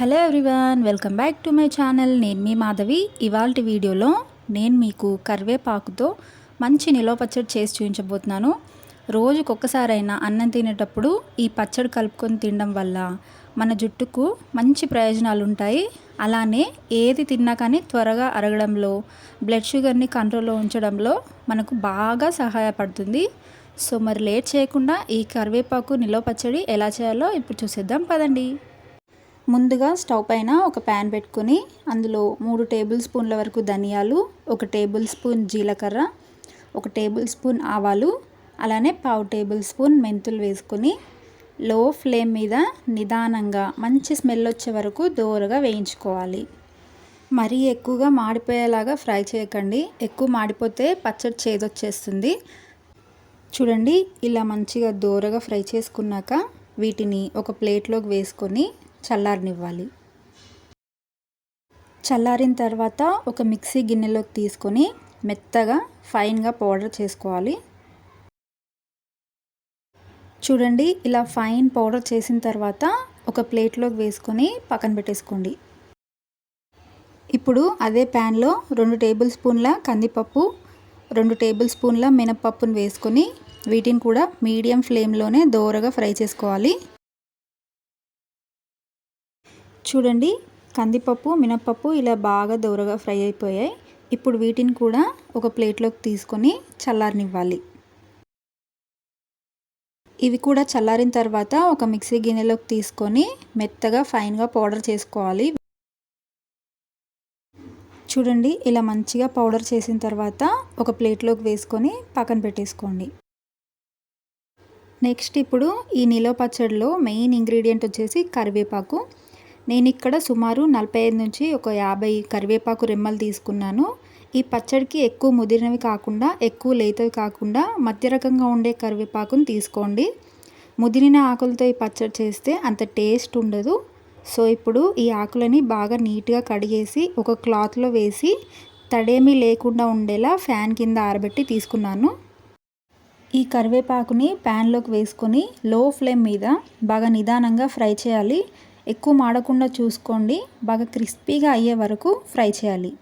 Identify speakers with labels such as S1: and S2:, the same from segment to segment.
S1: Hello everyone welcome back to my channel. నేను మీ మాధవి. ఇవాళ వీడియోలో నేను మీకు కరివేపాకుతో మంచి నిలవ పచ్చడి చేసి చూపించబోతున్నాను. రోజుకొకసారైనా అన్నం తినేటప్పుడు ఈ పచ్చడి కలుపుకొని తినడం వల్ల మన జుట్టుకు మంచి ప్రయోజనాలు ఉంటాయి. అలానే ఏది తిన్నా కానీ త్వరగా అరగడంలో బ్లడ్ షుగర్ని కంట్రోల్లో ఉంచడంలో మనకు బాగా సహాయపడుతుంది. సో మరి లేట్ చేయకుండా ఈ కరివేపాకు నిలవ పచ్చడి ఎలా చేయాలో ఇప్పుడు చూసేద్దాం. పదండి. ముందుగా స్టవ్ పైన ఒక ప్యాన్ పెట్టుకొని అందులో మూడు టేబుల్ స్పూన్ల వరకు ధనియాలు ఒక టేబుల్ స్పూన్ జీలకర్ర ఒక టేబుల్ స్పూన్ ఆవాలు అలానే పావు టేబుల్ స్పూన్ మెంతులు వేసుకొని లో ఫ్లేమ్ మీద నిదానంగా మంచి స్మెల్ వచ్చే వరకు దోరగా వేయించుకోవాలి. మరీ ఎక్కువగా మాడిపోయేలాగా ఫ్రై చేయకండి. ఎక్కువ మాడిపోతే పచ్చడి చేదొచ్చేస్తుంది. చూడండి ఇలా మంచిగా దోరగా ఫ్రై చేసుకున్నాక వీటిని ఒక ప్లేట్లోకి వేసుకొని చల్లారనివ్వాలి. చల్లారిన తర్వాత ఒక మిక్సీ గిన్నెలోకి తీసుకొని మెత్తగా ఫైన్గా పౌడర్ చేసుకోవాలి. చూడండి ఇలా ఫైన్ పౌడర్ చేసిన తర్వాత ఒక ప్లేట్లోకి వేసుకొని పక్కన పెట్టేసుకోండి. ఇప్పుడు అదే ప్యాన్లో రెండు టేబుల్ స్పూన్ల కందిపప్పు రెండు టేబుల్ స్పూన్ల మినపప్పును వేసుకొని వీటిని కూడా మీడియం ఫ్లేమ్లోనే దోరగా ఫ్రై చేసుకోవాలి. చూడండి కందిపప్పు మినప్పప్పు ఇలా బాగా దూరగా ఫ్రై అయిపోయాయి. ఇప్పుడు వీటిని కూడా ఒక ప్లేట్లోకి తీసుకొని చల్లారనివ్వాలి. ఇవి కూడా చల్లారిన తర్వాత ఒక మిక్సీ గిన్నెలోకి తీసుకొని మెత్తగా ఫైన్గా పౌడర్ చేసుకోవాలి. చూడండి ఇలా మంచిగా పౌడర్ చేసిన తర్వాత ఒక ప్లేట్లోకి వేసుకొని పక్కన పెట్టేసుకోండి. నెక్స్ట్ ఇప్పుడు ఈ నిలో పచ్చడిలో మెయిన్ ఇంగ్రీడియంట్ వచ్చేసి కరివేపాకు. నేను ఇక్కడ సుమారు నలభై ఐదు నుంచి ఒక యాభై కరివేపాకు రెమ్మలు తీసుకున్నాను. ఈ పచ్చడికి ఎక్కువ ముదిరినవి కాకుండా ఎక్కువ లేతవి కాకుండా మధ్య రకంగా ఉండే కరివేపాకుని తీసుకోండి. ముదిరిన ఆకులతో ఈ పచ్చడి చేస్తే అంత టేస్ట్ ఉండదు. సో ఇప్పుడు ఈ ఆకులని బాగా నీట్గా కడిగేసి ఒక క్లాత్లో వేసి తడేమీ లేకుండా ఉండేలా ఫ్యాన్ కింద ఆరబెట్టి తీసుకున్నాను. ఈ కరివేపాకుని ప్యాన్లోకి వేసుకొని లో ఫ్లేమ్ మీద బాగా నిదానంగా ఫ్రై చేయాలి. ఎక్కువ మాడకుండా చూసుకోండి. బాగా క్రిస్పీగా అయ్యే వరకు ఫ్రై చేయాలి.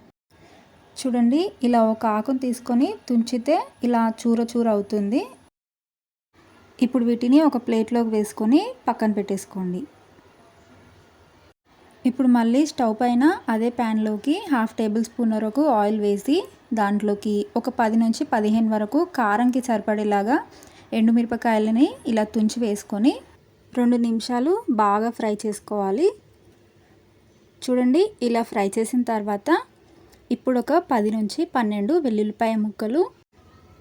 S1: చూడండి ఇలా ఒక ఆకును తీసుకొని తుంచితే ఇలా చూర చూర అవుతుంది. ఇప్పుడు వీటిని ఒక ప్లేట్లోకి వేసుకొని పక్కన పెట్టేసుకోండి. ఇప్పుడు మళ్ళీ స్టవ్ పైన అదే ప్యాన్లోకి హాఫ్ టేబుల్ స్పూన్ వరకు ఆయిల్ వేసి దాంట్లోకి ఒక పది నుంచి పదిహేను వరకు కారంకి సరిపడేలాగా ఎండుమిరపకాయలని ఇలా తుంచి వేసుకొని రెండు నిమిషాలు బాగా ఫ్రై చేసుకోవాలి. చూడండి ఇలా ఫ్రై చేసిన తర్వాత ఇప్పుడు ఒక పది నుంచి పన్నెండు వెల్లుల్లిపాయ ముక్కలు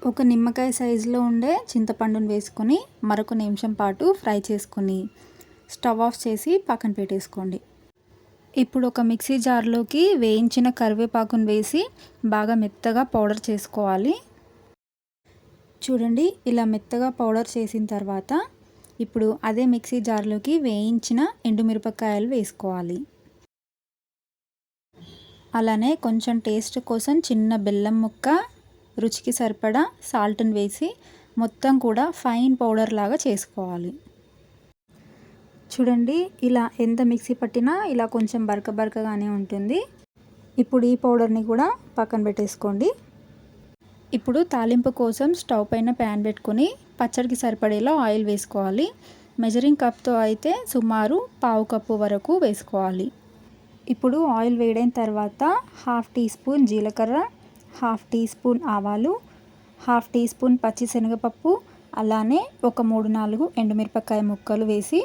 S1: ఒక నిమ్మకాయ సైజులో ఉండే చింతపండును వేసుకొని మరొక నిమిషం పాటు ఫ్రై చేసుకొని స్టవ్ ఆఫ్ చేసి పక్కన పెట్టేసుకోండి. ఇప్పుడు ఒక మిక్సీ జార్లోకి వేయించిన కరివేపాకును వేసి బాగా మెత్తగా పౌడర్ చేసుకోవాలి. చూడండి ఇలా మెత్తగా పౌడర్ చేసిన తర్వాత ఇప్పుడు అదే మిక్సీ జార్లోకి వేయించిన ఎండుమిరపకాయలు వేసుకోవాలి. అలానే కొంచెం టేస్ట్ కోసం చిన్న బెల్లం ముక్క రుచికి సరిపడా సాల్ట్ని వేసి మొత్తం కూడా ఫైన్ పౌడర్ లాగా చేసుకోవాలి. చూడండి ఇలా ఎంత మిక్సీ పట్టినా ఇలా కొంచెం బరక బరకగానే ఉంటుంది. ఇప్పుడు ఈ పౌడర్ని కూడా పక్కన పెట్టేసుకోండి. ఇప్పుడు తాలింపు కోసం స్టవ్ పైన ప్యాన్ పెట్టుకొని పచ్చడికి సరిపడేలా ఆయిల్ వేసుకోవాలి. మెజరింగ్ కప్తో అయితే సుమారు పావు కప్పు వరకు వేసుకోవాలి. ఇప్పుడు ఆయిల్ వేడైన తర్వాత హాఫ్ టీ స్పూన్ జీలకర్ర హాఫ్ టీ స్పూన్ ఆవాలు హాఫ్ టీ స్పూన్ పచ్చిశనగపప్పు అలానే ఒక మూడు నాలుగు ఎండుమిరపకాయ ముక్కలు వేసి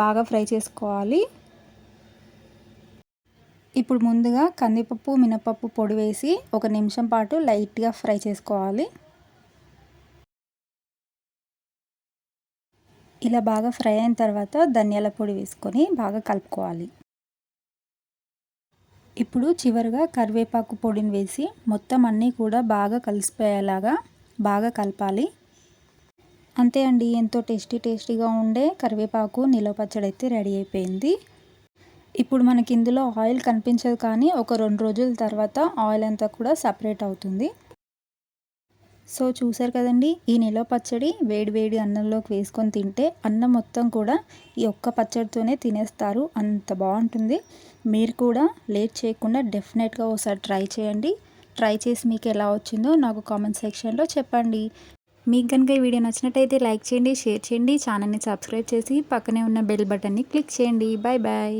S1: బాగా ఫ్రై చేసుకోవాలి. ఇప్పుడు ముందుగా కందిపప్పు మినపప్పు పొడి వేసి ఒక నిమిషం పాటు లైట్గా ఫ్రై చేసుకోవాలి. ఇలా బాగా ఫ్రై అయిన తర్వాత ధనియాల పొడి వేసుకొని బాగా కలుపుకోవాలి. ఇప్పుడు చివరిగా కరివేపాకు పొడిని వేసి మొత్తం అన్నీ కూడా బాగా కలిసిపోయేలాగా బాగా కలపాలి. అంతే అండి ఎంతో టేస్టీ టేస్టీగా ఉండే కరివేపాకు నిలవ పచ్చడి అయితే రెడీ అయిపోయింది. ఇప్పుడు మనకి ఇందులో ఆయిల్ కనిపించదు కానీ ఒక రెండు రోజుల తర్వాత ఆయిల్ అంతా కూడా సపరేట్ అవుతుంది. సో చూసారు కదండి ఈ నిలవ పచ్చడి వేడి వేడి అన్నంలోకి వేసుకొని తింటే అన్నం మొత్తం కూడా ఈ ఒక్క పచ్చడితోనే తినేస్తారు. అంత బాగుంటుంది. మీరు కూడా లేట్ చేయకుండా డెఫినెట్గా ఒకసారి ట్రై చేయండి. ట్రై చేసి మీకు ఎలా వచ్చిందో నాకు కామెంట్ సెక్షన్లో చెప్పండి. మీకు కనుక ఈ వీడియో నచ్చినట్టయితే లైక్ చేయండి షేర్ చేయండి ఛానల్ని సబ్స్క్రైబ్ చేసి పక్కనే ఉన్న బెల్ బటన్ని క్లిక్ చేయండి. Bye bye